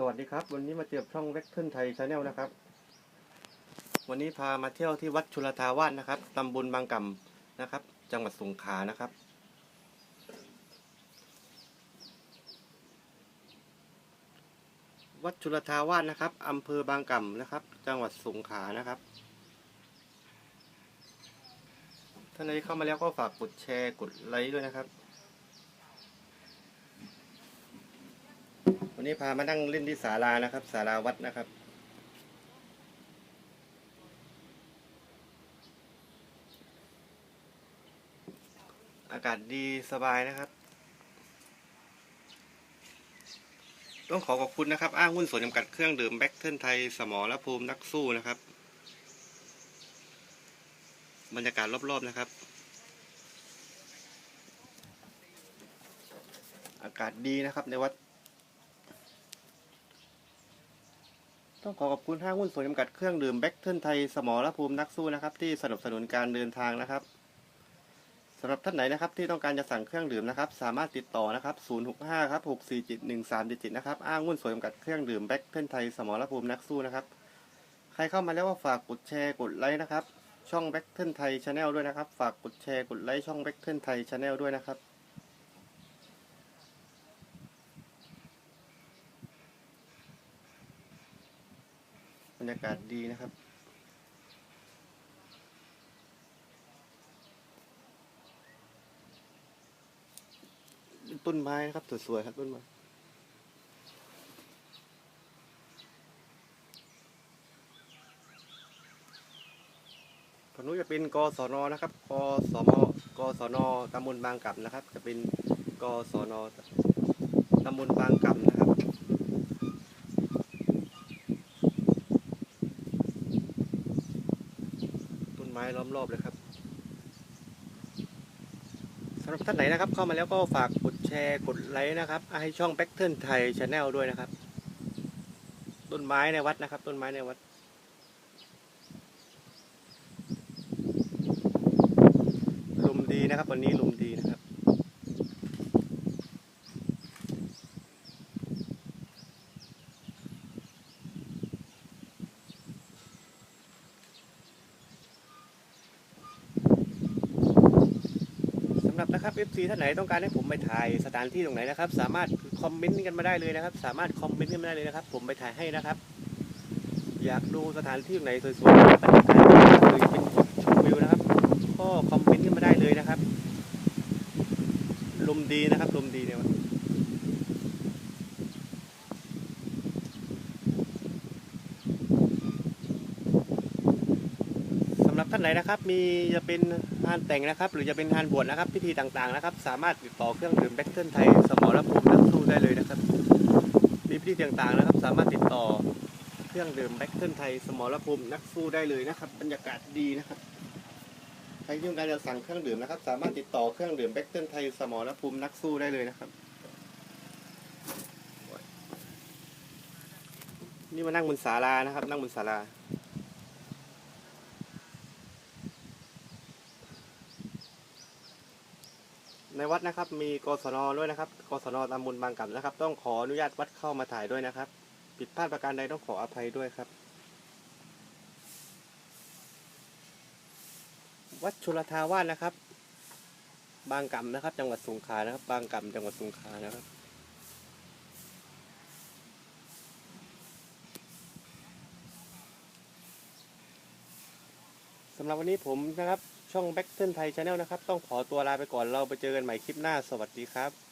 สวัสดีครับ วันนี้มาเจอช่องเวกเทิลไทยชาแนลนะครับ วันนี้พามาเที่ยวที่วัดชุลทาวาสนะครับตำบลบางกำนะครับ จังหวัดสงขลานะครับ วัดชุลทาวาสนะครับอำเภอบางกำนะครับ จังหวัดสงขลานะครับท่านใดเข้ามาแล้วก็ฝากกดแชร์กดไลค์ด้วยนะครับ นี้พามานั่งเล่นที่ศาลานะครับศาลาวัดนะครับ อากาศดีสบายนะครับ ต้องขอขอบคุณนะครับ อ้างหุ้นส่วนจำกัดเครื่องดื่มแบ็คเทิลไทยสมอและภูมินักสู้นะครับ บรรยากาศรอบๆนะครับอากาศดีนะครับในวัด ต้องขอขอบคุณห้างหุ้นส่วนจำกัดเครื่องดื่มแบ็คเทิลไทยสมอและภูมินักสู้นะครับ ที่สนับสนุนการเดินทางนะครับสำหรับท่านไหนนะครับที่ต้องการจะสั่งเครื่องดื่มนะครับ สามารถติดต่อนะครับ 065 ครับ 6471377 นะครับ อ้างหุ้นส่วนจำกัดเครื่องดื่มแบ็คเทิลไทยสมอและภูมินักสู้นะครับ ใครเข้ามาแล้วก็ฝากกดแชร์กดไลค์นะครับ ช่องแบ็คเทิลไทยชาแนลด้วยนะครับ ฝากกดแชร์กดไลค์ช่องแบ็คเทิลไทยชาแนลด้วยนะครับ บรรยากาศดีนะครับ ต้นไม้นะครับสวยๆครับต้นไม้ฝั่งนู้นจะเป็นกศนนะครับ กสมกศนตำบลบางกำนะครับ จะเป็นกศนตำบลบางกำนะครับ ต้นไม้ล้อมรอบเลยครับสำหรับท่านไหนนะครับ เข้ามาแล้วก็ฝากกดแชร์กดไลค์นะครับ ให้ช่องแบ็กเทิร์นไทยชาแนลด้วยนะครับ ต้นไม้ในวัดนะครับ ต้นไม้ในวัดลมดีนะครับ วันนี้ลมดีนะับนะครับ FC ท่านไหนต้องการให้ผมไปถ่ายสถานที่ตรงไหนนะครับ สามารถคอมเมนต์กันมาได้เลยนะครับ สามารถคอมเมนต์กันมาได้เลยนะครับ ผมไปถ่ายให้นะครับ อยากดูสถานที่ตรงไหนสวยๆบรรยากาศหรือเป็นจุดชมวิวนะครับ ก็คอมเมนต์กันมาได้เลยนะครับ ลมดีนะครับลมดีเนี่ยสำหรับ ท่านไหนนะครับมีจะเป็นงานแต่งนะครับ หรือจะเป็นงานบวชนะครับพิธีต่างๆนะครับ สามารถติดต่อเครื่องดื่มแบ็คเทิลไทยสมอและภูมินักสู้ได้เลยนะครับมีพิธีต่างๆนะครับ สามารถติดต่อเครื่องดื่มแบ็คเทิลไทยสมอและภูมินักสู้ได้เลยนะครับ บรรยากาศดีนะครับใครที่ต้องการจะสั่งเครื่องดื่มนะครับ สามารถติดต่อเครื่องดื่มแบ็คเทิลไทยสมอและภูมินักสู้ได้เลยนะครับนี่มานั่งบนศาลานะครับ นั่งบนศาลา ในวัดนะครับ มีกศนด้วยนะครับกศนตำบลบางกำนะครับ ต้องขออนุญาตวัดเข้ามาถ่ายด้วยนะครับ ผิดพลาดประการใดต้องขออภัยด้วยครับ วัดชุลทาวาสนะครับ บางกำนะครับ จังหวัดสงขลานะครับ บางกำจังหวัดสงขลานะครับสำหรับวันนี้ผมนะครับ ช่องแบ็คเทิลไทยชาแนลนะครับ ต้องขอตัวลาไปก่อนเราไปเจอกันใหม่คลิปหน้าสวัสดีครับ